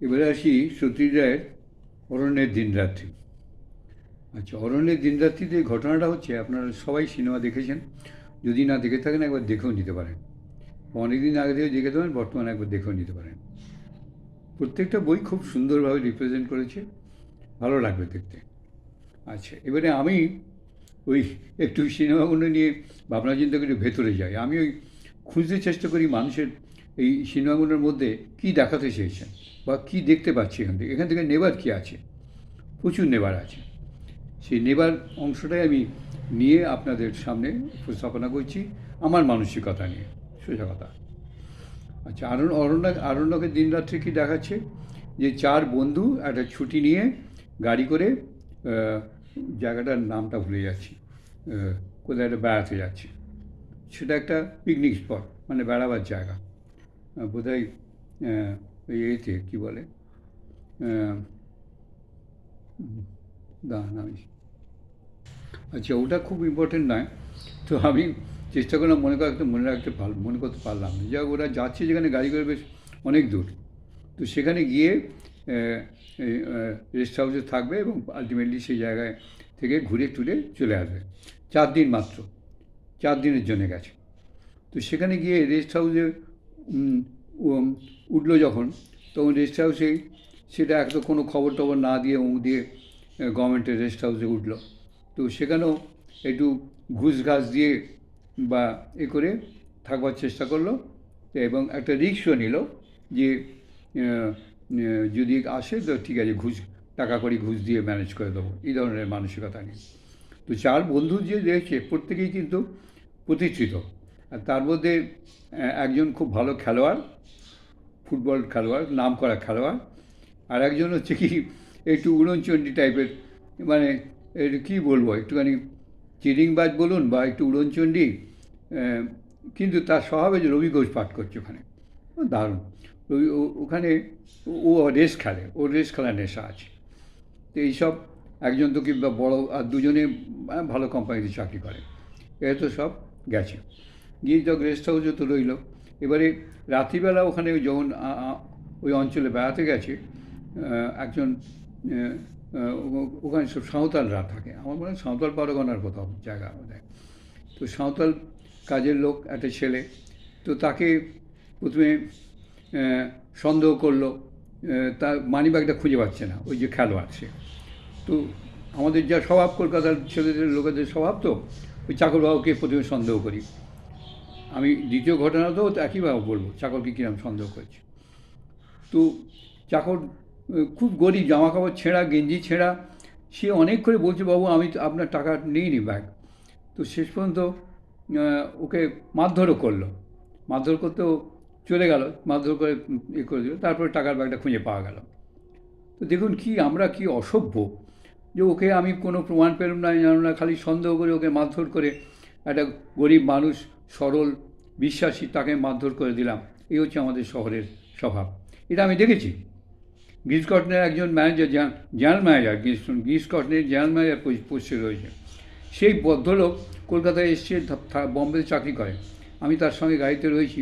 এবারে আসি সতীশ রায়ের অরণ্যের দিনরাত্রি। আচ্ছা অরণ্যের দিনরাত্রিতে ঘটনাটা হচ্ছে, আপনারা সবাই সিনেমা দেখেছেন। যদি না দেখে থাকেন, একবার দেখেও নিতে পারেন। অনেকদিন আগে থেকে দেখে দেবেন বর্তমানে একবার দেখেও নিতে পারেন। প্রত্যেকটা বই খুব সুন্দরভাবে রিপ্রেজেন্ট করেছে। ভালো লাগবে দেখতে। আচ্ছা এবারে আমি ওই একটু সিনেমাগুলো নিয়ে ভাবনা চিন্তা করে ভেতরে যাই। আমি ওই খুঁজতে চেষ্টা করি মানুষের এই সিনেমাগুলোর মধ্যে কী দেখাতে চেয়েছেন বা কী দেখতে পাচ্ছি এখান থেকে? এখান থেকে নেবার কী আছে? প্রচুর নেবার আছে। সেই নেবার অংশটাই আমি নিয়ে আপনাদের সামনে উপস্থাপনা করছি আমার মানসিকতা নিয়ে, সোজা কথা। আচ্ছা আরণ্য অরণ্য আরণ্যকের দিনরাত্রি কী দেখাচ্ছে? যে চার বন্ধু একটা ছুটি নিয়ে গাড়ি করে জায়গাটার নামটা ভুলে যাচ্ছি। কোথায় একটা বেড়াতে যাচ্ছে। সেটা একটা পিকনিক স্পট মানে বেড়াবার জায়গা। বোধহয় এতে কী বলে? আচ্ছা ওটা খুব ইম্পর্টেন্ট নয়। তো আমি চেষ্টা করলাম, মনে রাখতে মনে রাখতে পার মনে করতে পারলাম যাক, ওরা যাচ্ছে যেখানে, গাড়ি করে বেশ অনেক দূর। তো সেখানে গিয়ে রেস্ট হাউসে থাকবে এবং আলটিমেটলি সেই জায়গায় থেকে ঘুরে টুরে চলে আসবে। চার দিন মাত্র। চার দিনের জন্য গেছে। তো সেখানে গিয়ে রেস্ট হাউসে উঠল যখন, তখন রেস্ট হাউসে সেটা এক তো কোনো খবর টবর না দিয়ে উঁক দিয়ে গভর্নমেন্টের রেস্ট হাউসে উঠল। তো সেখানেও একটু ঘুষ ঘাস দিয়ে বা এ করে থাকবার চেষ্টা করল এবং একটা রিক্সও নিল যে যদি আসে তো ঠিক আছে, ঘুষ, টাকা করি ঘুষ দিয়ে ম্যানেজ করে দেবো। এই ধরনের মানসিকতা নিয়ে। তো চার বন্ধু যে রয়েছে, প্রত্যেকেই কিন্তু প্রতিষ্ঠিত। তার মধ্যে একজন খুব ভালো খেলোয়াড়, ফুটবল খেলোয়াড় নাম করা খেলোয়াড়, আর একজন হচ্ছে কি, একটু উড়নচণ্ডী টাইপের মানে কী বলব, একটুখানি চিরিংবাজ বলুন বা একটু উড়নচণ্ডী কিন্তু তার স্বভাবে যে রবি ঘোষ পাঠ করছে ওখানে, দারুণ। রবি ওখানে ও- রেস খেলে ও রেস খেলার নেশা আছে। তো এইসব, একজন তো কিংবা বড়ো, আর দুজনে ভালো কোম্পানিতে চাকরি করে, এ তো সব গেছে। গিয়ে যখন হাউসে তো রইল। এবারে রাত্রিবেলা ওখানে যখন ওই অঞ্চলে বেড়াতে গেছে একজন ওখানে সব সাঁওতালরা থাকে। আমার মনে হয় সাঁওতাল পারগনার কোথাও জায়গা ওদের তো সাঁওতাল কাজের লোক, একটা ছেলে, তো তাকে প্রথমে সন্দেহ করল তার মানিব্যাগটা খুঁজে পাচ্ছে না, ওই যে খেলোয়াড় সে। তো আমাদের যা স্বভাব, কলকাতার ছেলেদের, লোকেদের স্বভাব তো, ওই চাকরবাবুকে প্রথমে সন্দেহ করি। আমি দ্বিতীয় ঘটনাতেও একইভাবে বলব, চাকরকে কিরম সন্দেহ করছি। তো চাকর খুব গরিব জামা কাপড় ছেঁড়া, গেঞ্জি ছেঁড়া, সে অনেক করে বলছে, বাবু, আমি আপনার টাকা নিইনি ব্যাগ। তো শেষ পর্যন্ত ওকে মারধরও করল। মারধর করতেও চলে গেল, মারধর করে ইয়ে করে দিল, তারপরে টাকার ব্যাগটা খুঁজে পাওয়া গেল। তো দেখুন কি, আমরা কি অসভ্য যে ওকে আমি কোনো প্রমাণ পেলাম না জানো না, খালি সন্দেহ করে ওকে মারধর করে একটা গরিব মানুষ সরল বিশ্বাসী তাকে মারধর করে দিলাম। এই হচ্ছে আমাদের শহরের স্বভাব। এটা আমি দেখেছি। গ্রিস কটনের একজন ম্যানেজার জেনারেল ম্যানেজার, গ্রিস গ্রিস কটনের জেনারেল ম্যানেজার পোস্টে রয়েছে। সেই ভদ্রলোক কলকাতায় এসছে বম্বেতে চাকরি করে। আমি তার সঙ্গে গাড়িতে রয়েছি।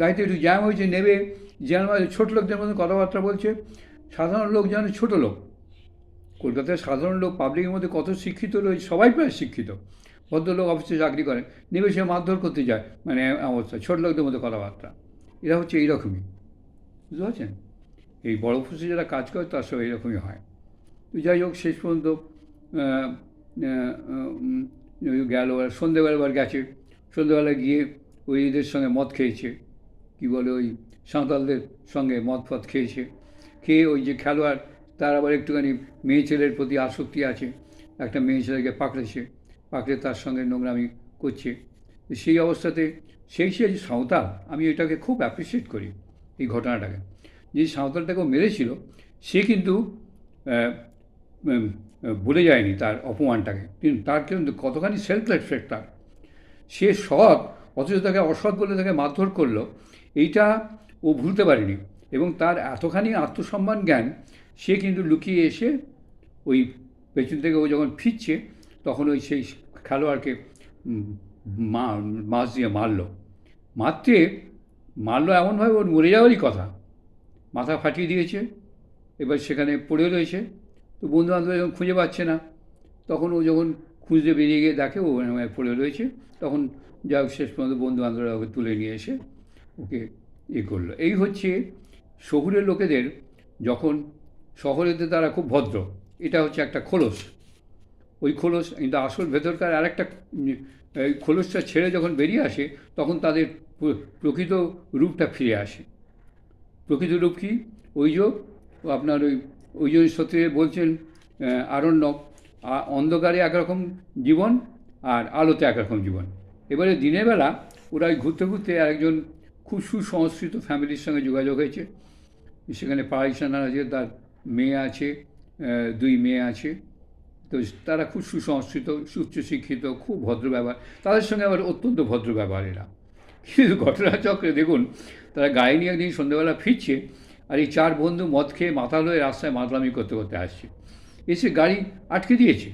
গাড়িতে একটু জ্যাম হয়েছে, নেবে। জেনারেল ম্যানেজার ছোটো লোকদের মধ্যে কথাবার্তা বলছে। সাধারণ লোক যেন ছোটো লোক। কলকাতায় সাধারণ লোক পাবলিকের মধ্যে কত শিক্ষিত রয়েছে সবাই প্রায় শিক্ষিত। ভদ্রলোক অফিসে চাকরি করে নেবে সে মারধর করতে যায়। মানে অবস্থা, ছোট লোকদের মধ্যে কথাবার্তা। এরা হচ্ছে এইরকমই। বুঝতে পারছেন? এই বড় অফিসে যারা কাজ করে, তার সব এইরকমই হয়। তো যাই হোক, শেষ পর্যন্ত গেল, সন্ধেবেলা এবার গেছে। সন্ধেবেলা গিয়ে ওই এদের সঙ্গে মদ খেয়েছে। কী বলে ওই সাঁওতালদের সঙ্গে মদ ফদ খেয়েছে। খেয়ে ওই যে খেলোয়াড়, তার আবার একটুখানি মেয়ে ছেলের প্রতি আসক্তি আছে। একটা মেয়ে ছেলেকে পাকড়েছে। পাকড়ে তার সঙ্গে নোংরামি করছে। সেই অবস্থাতে সেই সে সাঁওতাল, আমি এটাকে খুব অ্যাপ্রিসিয়েট করি এই ঘটনাটাকে। যে সাঁওতালটাকে ও মেরেছিল, সে কিন্তু ভুলে যায়নি তার অপমানটাকে। কিন্তু তার কিন্তু কতখানি সেলফ রেসপেক্ট তার। সে সৎ, অথচ তাকে অসৎ বলে তাকে মারধর করল, এইটা ও ভুলতে পারেনি। এবং তার এতখানি আত্মসম্মান জ্ঞান, সে কিন্তু লুকিয়ে এসে ওই পেছন থেকে ও যখন ফিরছে তখন ওই সেই খেলোয়াড়কে মা, মাছ দিয়ে মারলো। মারতে, মারলো এমনভাবে, ওর মরে যাওয়ারই কথা। মাথা ফাটিয়ে দিয়েছে, এবার সেখানে পড়ে রয়েছে। তো বন্ধু বান্ধব যখন খুঁজে পাচ্ছে না, তখন ও যখন খুঁজতে বেরিয়ে গিয়ে দেখে ও পড়ে রয়েছে, তখন যা শেষ পর্যন্ত বন্ধু বান্ধবরা ওকে তুলে নিয়ে এসে ওকে ইয়ে করল। এই হচ্ছে শহুরের লোকেদের যখন শহরেতে তারা খুব ভদ্র, এটা হচ্ছে একটা খোলস। ওই খোলস, কিন্তু আসল ভেতরকার আরেকটা খোলসটা ছেড়ে যখন বেরিয়ে আসে, তখন তাদের প্রকৃত রূপটা ফিরে আসে। প্রকৃত রূপ কী? ওই যে আপনার ওই ওই জন্য সত্যি বলছেন আরণ্যক অন্ধকারে একরকম জীবন আর আলোতে একরকম জীবন। এবারে দিনের বেলা ওরা ঘুরতে ঘুরতে একজন খুব সুসংস্কৃত ফ্যামিলির সঙ্গে যোগাযোগ হয়েছে। সেখানে পাড়াইসানার আছে তার মেয়ে আছে দুই মেয়ে আছে। তো তারা খুব সুসংস্কৃত উচ্চশিক্ষিত খুব ভদ্র ব্যবহার। তাদের সঙ্গে আবার অত্যন্ত ভদ্র ব্যবহার এরা। কিন্তু ঘটনাচক্রে দেখুন, তারা গায়ে নিয়ে একদিন সন্ধ্যেবেলা ফিরছে আর এই চার বন্ধু মদ খেয়ে মাথা লয়ে রাস্তায় মাতলামি করতে করতে আসছে। এসে গাড়ি আটকে দিয়েছে।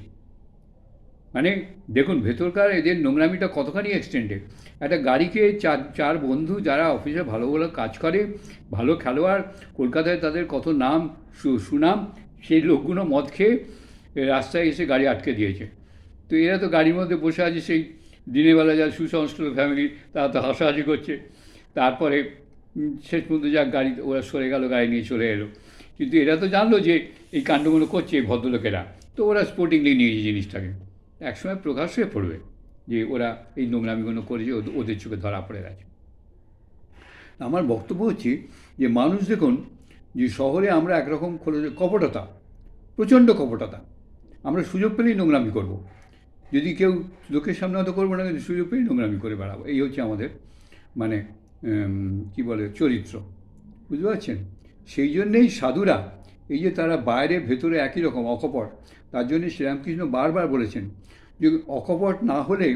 মানে দেখুন, ভেতরকার এদের নোংরামিটা কতখানি এক্সটেন্ডেড একটা গাড়িকে চার চার বন্ধু যারা অফিসে ভালো ভালো কাজ করে, ভালো খেলোয়াড়, কলকাতায় তাদের কত নাম সুনাম, সেই লোকগুলো মদ খেয়ে রাস্তায় এসে গাড়ি আটকে দিয়েছে। তো এরা তো গাড়ির মধ্যে বসে আছে, সেই দিনের বেলা যা সুসংস্কৃত ফ্যামিলি তারা তো হাসাহাসি করছে। তারপরে শেষ পর্যন্ত যাক গাড়ি, ওরা সরে গেল, গাড়ি নিয়ে চলে এলো। কিন্তু এরা তো জানলো যে এই কাণ্ডগুলো করছে এই ভদ্রলোকেরা। তো ওরা স্পোর্টিংলি নিয়েছে জিনিসটাকে। একসময় প্রকাশ হয়ে পড়বে যে ওরা এই নোংরামিগুলো করেছে ওদের- চোখে ধরা পড়ে গেছে। আমার বক্তব্য হচ্ছে যে মানুষ দেখুন, যে শহরে আমরা একরকম খোলা- কপটতা, প্রচণ্ড কপটতা। আমরা সুযোগ পেলেই নোংরামি করব। যদি কেউ লোকের সামনে হয়তো করব না, কিন্তু সুযোগ পেলেই নোংরামি করে বেড়াবো। এই হচ্ছে আমাদের মানে কি বলে, চরিত্র। বুঝতে পারছেন? সেই জন্যেই সাধুরা, এই যে তারা বাইরে, ভেতরে একই রকম অকপট, তার জন্য শ্রীরামকৃষ্ণ বারবার বলেছেন যে অকপট না হলে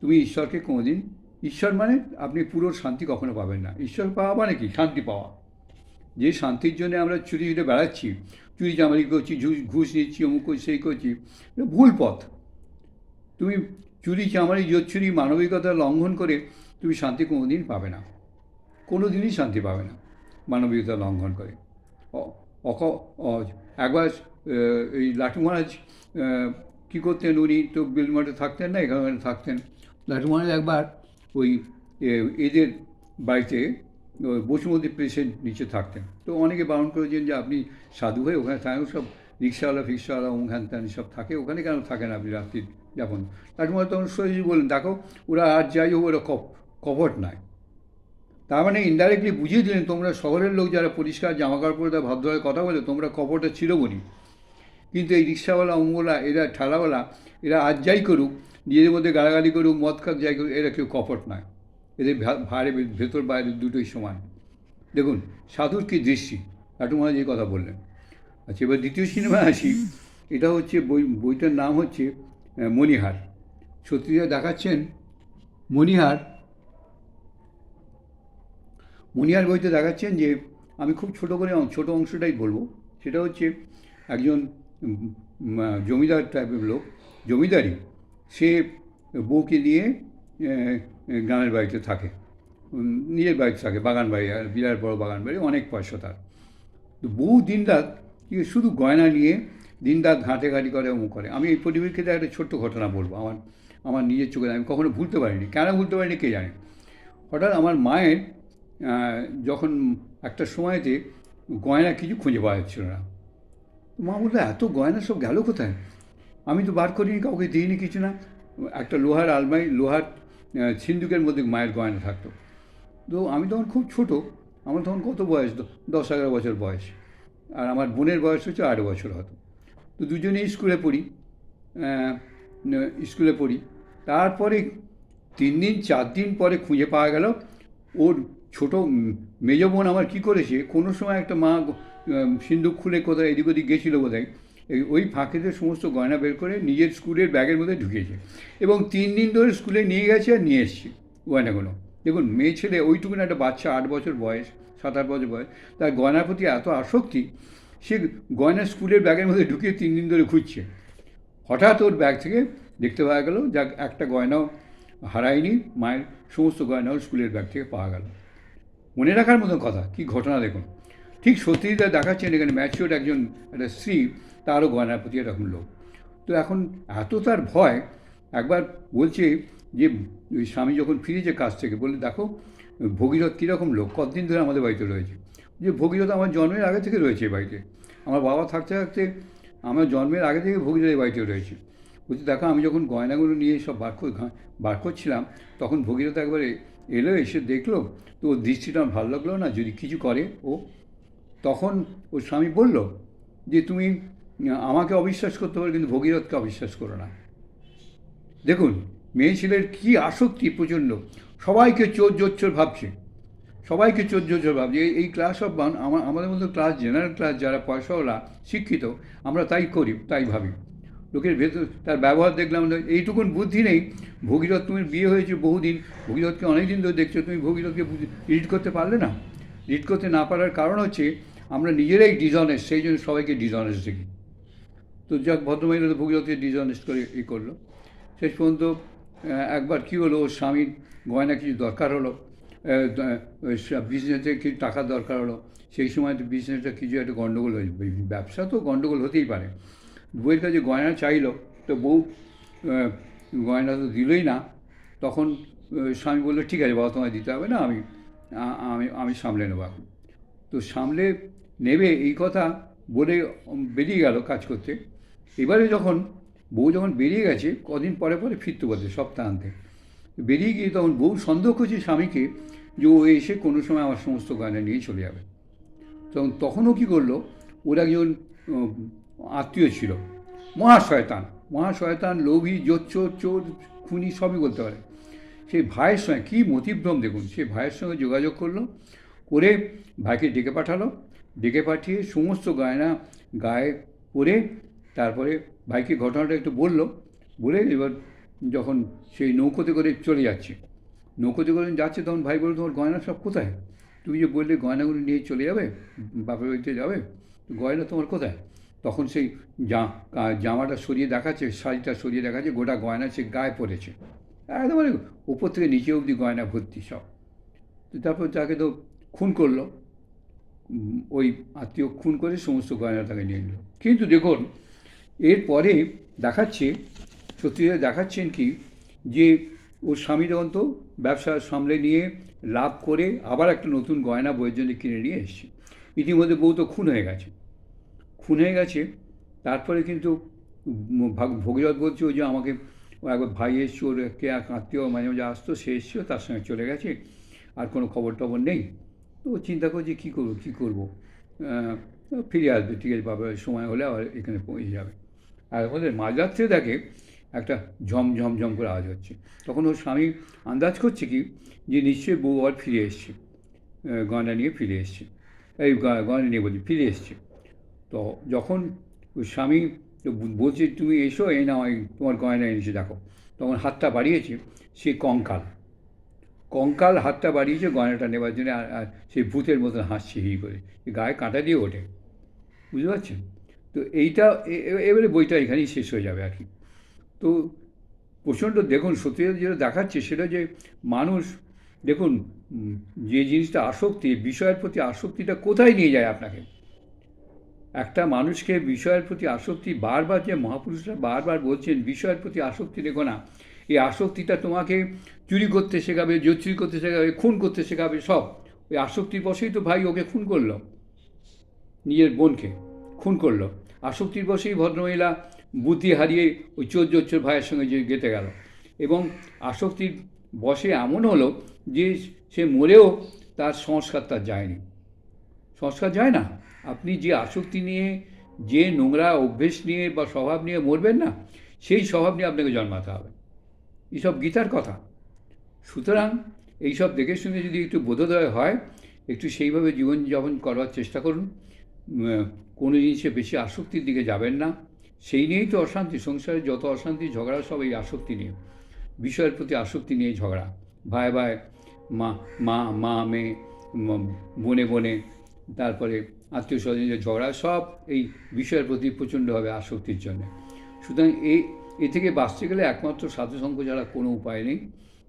তুমি ঈশ্বরকে কোনোদিন, ঈশ্বর মানে আপনি পুরো শান্তি কখনো পাবেন না। ঈশ্বর পাওয়া মানে কি? শান্তি পাওয়া। যে শান্তির জন্য আমরা চুরি চুরি বেড়াচ্ছি চুরি চামারি করছি ঘুষ- নিচ্ছি অমুক করছি সেই করছি ভুল পথ। তুমি চুরি চামারি জোচ্ছুরি মানবিকতা লঙ্ঘন করে, তুমি শান্তি কোনো দিন পাবে না। কোনো দিনই শান্তি পাবে না মানবিকতা লঙ্ঘন করে। অক একবার এই লাটু মহারাজ কী করতেন উনি? তো বিলমাঠে থাকতেন না, এখানে থাকতেন। লাটু মহারাজ একবার ওই এদের বাড়িতে বসুমতী প্রেসের নিচে থাকতেন। তো অনেকে বারণ করেছেন যে আপনি সাধু হয়ে ওখানে থাকেন সব রিক্সাওয়ালা, ফিক্সাওয়ালা ওখান ত্যান সব থাকে, ওখানে কেন থাকেন আপনি রাত্রি যাপন? মহারাজ তখন সোজাসুজি বললেন, দেখো, ওরা আর যাই হোক, ওরা কপ, কপট নয়। তার মানে ইনডাইরেক্টলি বুঝিয়ে দিলেন, তোমরা শহরের লোক যারা পরিষ্কার জামা কাপড় পরে তারা ভদ্রভাবে কথা বলে, তোমরা কপটে চিরবনি। কিন্তু এই রিক্সাওয়ালা অমুকওয়ালা এরা, ঠেলাওয়ালা, এরা আজ যাই করুক, নিজেদের মধ্যে গালাগালি করুক, মদ খাক, যাই করুক, এরা কেউ কপট নয়। এদের ভারে ভেতর বাইরে দুটোই সমান। দেখুন, সাধুর কি দৃষ্টি? লাটু মহারাজ এই কথা বললেন। আচ্ছা এবার দ্বিতীয় সিনেমা আসি। এটা হচ্ছে বই, বইটার নাম হচ্ছে মণিহার। সত্যিটা দেখাচ্ছেন মণিহার। মণিহার বইতে দেখাচ্ছেন যে, আমি খুব ছোট করে ছোট অংশটাই বলব। সেটা হচ্ছে একজন জমিদার টাইপের লোক। জমিদারি সে বউকে নিয়ে গ্রামের বাড়িতে থাকে। নিজের বাড়িতে থাকে, বাগান বাড়ি, আর বিরাট বড় বাগান বাড়ি, অনেক পয়সা তার। তো বহু দিনরাত শুধু গয়না নিয়ে দিনরাত ঘাঁটে ঘাঁটি করে, অমুক করে। আমি এই পরিপ্রেক্ষিতে একটা ছোট্ট ঘটনা বলব আমার আমার নিজের চোখে, আমি কখনো ভুলতে পারিনি। কেন ভুলতে পারিনি কে জানে? হঠাৎ আমার মায়ের যখন একটা সময়তে গয়না কিছু খুঁজে পাওয়া যাচ্ছিল না মা বলল, এত গয়না সব গেল কোথায়? আমি তো বার করিনি, কাউকে দিইনি কিছু না। একটা লোহার আলমারি, লোহার আহ, সিন্দুকের মধ্যে মায়ের গয়না থাকতো। তো আমি তখন খুব ছোট আমার তখন কত বয়স? দশ এগারো বছর বয়স। আর আমার বোনের বয়স হচ্ছে আট বছর হতো। তো দুজনেই স্কুলে পড়ি স্কুলে পড়ি। তারপরে তিন দিন চার দিন পরে খুঁজে পাওয়া গেল ওর ছোটো মেজ বোন আমার কী করেছে কোনো সময় একটা মা আহ, সিন্দুক খুলে কোথায় এদিক ওদিক গেছিল বোধহয় এই ওই ফাঁকেতে সমস্ত গয়না বের করে নিজের স্কুলের ব্যাগের মধ্যে ঢুকিয়েছে। এবং তিন দিন ধরে স্কুলে নিয়ে গেছে আর নিয়ে এসছে গয়নাগুলো। দেখুন, মেয়ে ছেলে ওইটুকুন একটা বাচ্চা, আট বছর বয়স সাত আট বছর বয়স, তার গয়নার প্রতি এত আসক্তি, সে গয়না স্কুলের ব্যাগের মধ্যে ঢুকিয়ে তিন দিন ধরে খুঁজছে। হঠাৎ ওর ব্যাগ থেকে দেখতে পাওয়া গেল যা একটা গয়নাও হারায়নি, মায়ের সমস্ত গয়নাও স্কুলের ব্যাগ থেকে পাওয়া গেল। মনে রাখার মতো কথা, কি ঘটনা দেখুন। ঠিক সত্যিটা দেখাচ্ছেন এখানে ম্যাচিওর একজন, একটা স্ত্রী, তারও গয়নার প্রতি এরকম লোক তো এখন এত তার ভয়, একবার বলছে যে, ওই স্বামী যখন ফিরেছে কাজ থেকে বলে দেখো, ভগীরথ কীরকম লোক, কতদিন ধরে আমাদের বাড়িতে রয়েছে? যে, ভগীরথ আমার জন্মের আগে থেকে রয়েছে বাড়িতে। আমার বাবা থাকতে থাকতে আমার জন্মের আগে থেকে ভগীরথ বাড়িতে রয়েছে। বলছি, দেখো, আমি যখন গয়নাগুলো নিয়ে সব বার বার করছিলাম, তখন ভগীরথ একবারে এলো, এসে দেখল, তো ওর দৃষ্টিটা ভালো লাগল না, যদি কিছু করে ও তখন ওর স্বামী বলল যে তুমি, আমাকে অবিশ্বাস করতে পারো, কিন্তু ভগীরথকে অবিশ্বাস করো না। দেখুন মেয়ে ছেলের কী আসক্তি প্রচণ্ড। সবাইকে চোর জোচ্চোর ভাবছে। সবাইকে চোর জোচ্চোর ভাবছে। এই ক্লাস অফ বান আমার, আমাদের মতো ক্লাস জেনারেল ক্লাস যারা পয়সাওয়ালা শিক্ষিত, আমরা তাই করি, তাই ভাবি। লোকের ভেতর, তার ব্যবহার দেখলাম এইটুকুন বুদ্ধি নেই। ভগীরথ, তুমি বিয়ে হয়েছে বহুদিন, ভগীরথকে অনেক দিন ধরে দেখছ, তুমি ভগীরথকে রিড করতে পারলে না? রিড করতে না পারার কারণ হচ্ছে আমরা নিজেরাই ডিজনেস্ট সেই জন্য সবাইকে ডিজনেস্ট দেখি। তো যাক, ভদ্রমহিলা তো ভগীরথকে ডিসঅনেস্ট করে ই করল। শেষ পর্যন্ত একবার কী হলো, ওর স্বামীর গয়না কিছু দরকার হলো বিজনেসে কিছু টাকার দরকার হলো, সেই সময় তো বিজনেসটা কিছু একটা গণ্ডগোল হয়ে ব্যবসা তো গণ্ডগোল হতেই পারে। বউয়ের কাছে গয়না চাইলো, তো বউ গয়না তো দিলই না। তখন স্বামী বলল, ঠিক আছে বাবা, তোমায় দিতে হবে না, আমি আমি আমি সামলে নেব এখন। তো সামলে নেবে এই কথা বলে বেরিয়ে গেল কাজ করতে। এবারে যখন বউ যখন বেরিয়ে গেছে, কদিন পরে পরে ফিরতে বলছে সপ্তাহান্তে। বেরিয়ে গিয়ে তখন বউ সন্দেহ করছে স্বামীকে যে ও এসে কোনো সময় আমার সমস্ত গয়না নিয়ে চলে যাবে। তখন তখনও কী করল, ওর একজন আত্মীয় ছিল, মহাশয়তান। মহাশয়তান, লোভী জোচ্চোর চোর, খুনি সবই বলতে পারে। সেই ভাইয়ের সঙ্গে, কী মতিভ্রম দেখুন সেই ভাইয়ের সঙ্গে যোগাযোগ করল, করে ভাইকে ডেকে পাঠালো ডেকে পাঠিয়ে সমস্ত গয়না গায়ে পরে তারপরে ভাইকে ঘটনাটা একটু বলল। বলে এবার যখন সেই নৌকোতে করে চলে যাচ্ছে। নৌকোতে করে যাচ্ছে তখন ভাই বলল, তোমার গয়না সব কোথায়? তুমি যে বললে গয়নাগুলো নিয়ে চলে যাবে, বাপের বাড়িতে যাবে গয়না তোমার কোথায়? তখন সেই জা জামাটা সরিয়ে দেখাচ্ছে, শাড়িটা সরিয়ে দেখাচ্ছে, গোটা গয়না সে গায়ে পড়েছে। একেবারে উপর থেকে নিচে অবধি গয়না ভর্তি সব। তারপর তাকে তো খুন করল। ওই আত্মীয় খুন করে সমস্ত গয়না তাকে নিয়ে নিল কিন্তু দেখুন এরপরে দেখাচ্ছে সত্যিটা দেখাচ্ছেন কি, যে ওর স্বামী তখন তো ব্যবসা সামলে নিয়ে লাভ করে আবার একটা নতুন গয়না বইয়ের জন্য কিনে নিয়ে এসছে। ইতিমধ্যে বউ তো খুন হয়ে গেছে। খুন হয়ে গেছে, তারপরে কিন্তু ভগীরথ বলছে যে আমাকে একবার ভাই এসছে, ওর কে এক আত্মীয় মাঝে মাঝে আসতো, সে এসছিল, তার সঙ্গে চলে গেছে, আর কোনো খবর টবর নেই। তো ও চিন্তা করছে কী করব কী করব? ফিরে আসবে, ঠিক আছে, বাবা, সময় হলে আবার এখানে পৌঁছে যাবে। আর ওদের মাঝরাত্রে দেখে একটা ঝম ঝম করে আওয়াজ হচ্ছে। তখন ওর স্বামী আন্দাজ করছে কি, যে নিশ্চয়ই বউ আবার ফিরে এসছে। গয়না নিয়ে ফিরে এসছে। এই গয়না নিয়ে বলছি, ফিরে এসছে। তো যখন ওই স্বামী বলছে, তুমি এসো এই নাও তোমার গয়না এনেছে, দেখো। তখন হাতটা বাড়িয়েছে, সে কঙ্কাল। কঙ্কাল হাতটা বাড়িয়েছে গয়নাটা নেবার জন্য, আর সেই ভূতের মতন হাসছে হি করে। গায়ে কাঁটা দিয়ে ওঠে। বুঝতে পারছেন? তো এইটা এবারে বইটা এখানেই শেষ হয়ে যাবে আর কি। তো প্রচণ্ড, দেখুন, সত্যি যেটা দেখাচ্ছে সেটা যে মানুষ, দেখুন যে জিনিসটা আসক্তি, বিষয়ের প্রতি আসক্তিটা কোথায় নিয়ে যায় আপনাকে? একটা মানুষকে বিষয়ের প্রতি আসক্তি, বারবার যে মহাপুরুষরা বারবার বলছেন, বিষয়ের প্রতি আসক্তি রেখো না। এই আসক্তিটা তোমাকে চুরি করতে শেখাবে জোচুরি করতে শেখাবে, খুন করতে শেখাবে, সব। ওই আসক্তির বসেই তো ভাই ওকে খুন করল, নিজের বোনকে খুন করল। আসক্তির বসেই ভদ্রমহিলা বুদ্ধি হারিয়ে ওই চোর জোচ্চোর ভাইয়ের সঙ্গে যে গেতে গেল। এবং আসক্তির বসে এমন হলো যে সে মরেও তার সংস্কার তার যায়নি। সংস্কার যায় না। আপনি যে আসক্তি নিয়ে, যে নোংরা অভ্যেস নিয়ে বা স্বভাব নিয়ে মরবেন না, সেই স্বভাব নিয়ে আপনাকে জন্মাতে হবে। এইসব গীতার কথা। সুতরাং এইসব দেখে শুনে যদি একটু বোধোদয় হয়, একটু সেইভাবে জীবনযাপন করার চেষ্টা করুন। কোনো জিনিসে বেশি আসক্তির দিকে যাবেন না। সেই নিয়েই তো অশান্তি, সংসারে যত অশান্তি, ঝগড়া সব এই আসক্তি নিয়ে। বিষয়ের প্রতি আসক্তি নিয়ে ঝগড়া। ভাই ভাই, মা মা মা, মেয়ে বনে বনে তারপরে আত্মীয় স্বজনের ঝগড়া, সব এই বিষয়ের প্রতি প্রচণ্ডভাবে আসক্তির জন্য। সুতরাং এই এ থেকে বাঁচতে গেলে একমাত্র সাধুসঙ্গ ছাড়া কোনো উপায় নেই।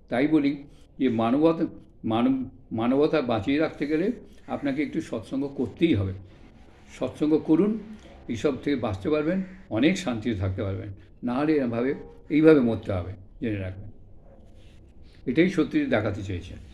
তাই বলি যে মানবতা মানব মানবতা বাঁচিয়ে রাখতে গেলে আপনাকে একটু সৎসঙ্গ করতেই হবে। সৎসঙ্গ করুন, এইসব থেকে বাঁচতে পারবেন, অনেক শান্তিতে থাকতে পারবেন। না হলে এরমভাবে, এইভাবে মরতে হবে, জেনে রাখবেন। এটাই সত্যি দেখাতে চেয়েছেন।